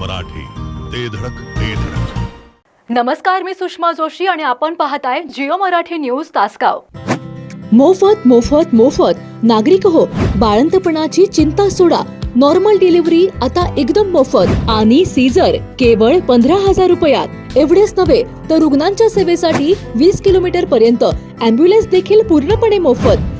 मराठी. ते धडक ते धडक. नमस्कार मी सुषमा जोशी आणि आपण पाहताय जिओ मराठी न्यूज तासगाव. मोफत मोफत मोफत. नागरिक हो बाळंतपणाची चिंता सोडा. नॉर्मल डिलिव्हरी आता एकदम मोफत. आणि सीझर केवळ पंधरा हजार रुपयात. एवढेच नव्हे तर रुग्णांच्या सेवेसाठी वीस किलोमीटर पर्यंत. अँब्युलन्स देखील पूर्णपणे मोफत.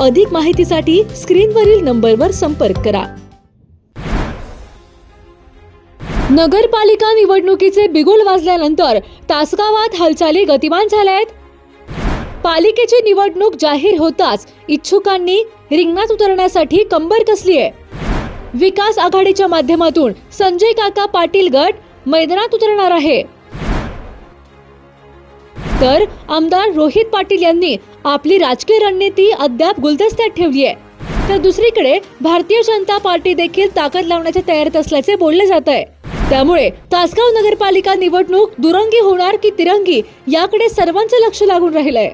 अधिक माहितीसाठी स्क्रीनवरील नंबरवर संपर्क करा. नगरपालिका निवडणुकीचे बिगुल वाजल्यानंतर तासगावात हालचाली गतिमान झाल्या आहेत पालिकेची निवडणूक जाहीर होताच इच्छुकांनी रिंगणात उतरण्यासाठी कंबर कसली आहे? विकास आघाडीच्या माध्यमातून संजय काका पाटील गट मैदानात उतरणार आहे. तर आमदार रोहित पाटील यांनी आपली राजकीय रणनीती अद्याप गुलदस्त्यात ठेवली आहे. तर दुसरीकडे भारतीय जनता पार्टी देखील ताकद लावण्याच्या तयारीत असल्याचे बोलले जात आहे. त्यामुळे तासगाव नगरपालिका निवडणूक दुरंगी होणार की तिरंगी याकडे सर्वांचं लक्ष लागून राहिलंय.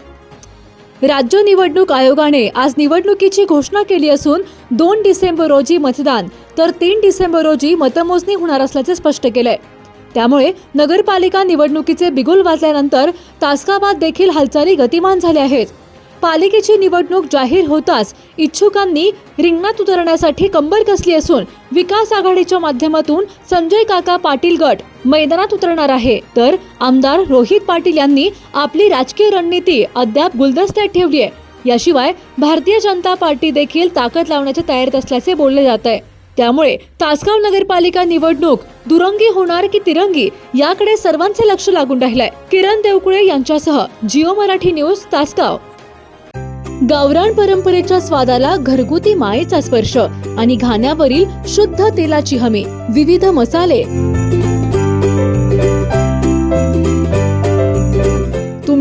राज्य निवडणूक आयोगाने आज निवडणुकीची घोषणा केली असून दोन डिसेंबर रोजी मतदान तर तीन डिसेंबर रोजी मतमोजणी होणार असल्याचे स्पष्ट केलंय. त्यामुळे नगरपालिका निवडणुकीचे बिगुल वाजल्यानंतर तासकाबाद देखील हालचाली गतिमान झाल्या आहेत. पालिकेची निवडणूक जाहीर होताच इच्छुकांनी रिंगणात उतरण्यासाठी कंबर कसली असून विकास आघाडीच्या माध्यमातून संजय काका पाटील गट मैदानात उतरणार आहे. तर आमदार रोहित पाटील यांनी आपली राजकीय रणनीती अद्याप गुलदस्त्यात ठेवली आहे. याशिवाय भारतीय जनता पार्टी देखील ताकद लावण्याच्या तयारीत असल्याचे बोलले जात आहे. त्यामुळे तासगाव नगरपालिका निवडणूक दुरंगी होणार की तिरंगी याकडे सर्वांचे लक्ष लागून राहिलंय. किरण देवकुळे यांच्यासह जिओ मराठी न्यूज तासगाव. गावरान परंपरेच्या स्वादाला घरगुती मायेचा स्पर्श आणि घाण्यावरील शुद्ध तेलाची हमी विविध मसाले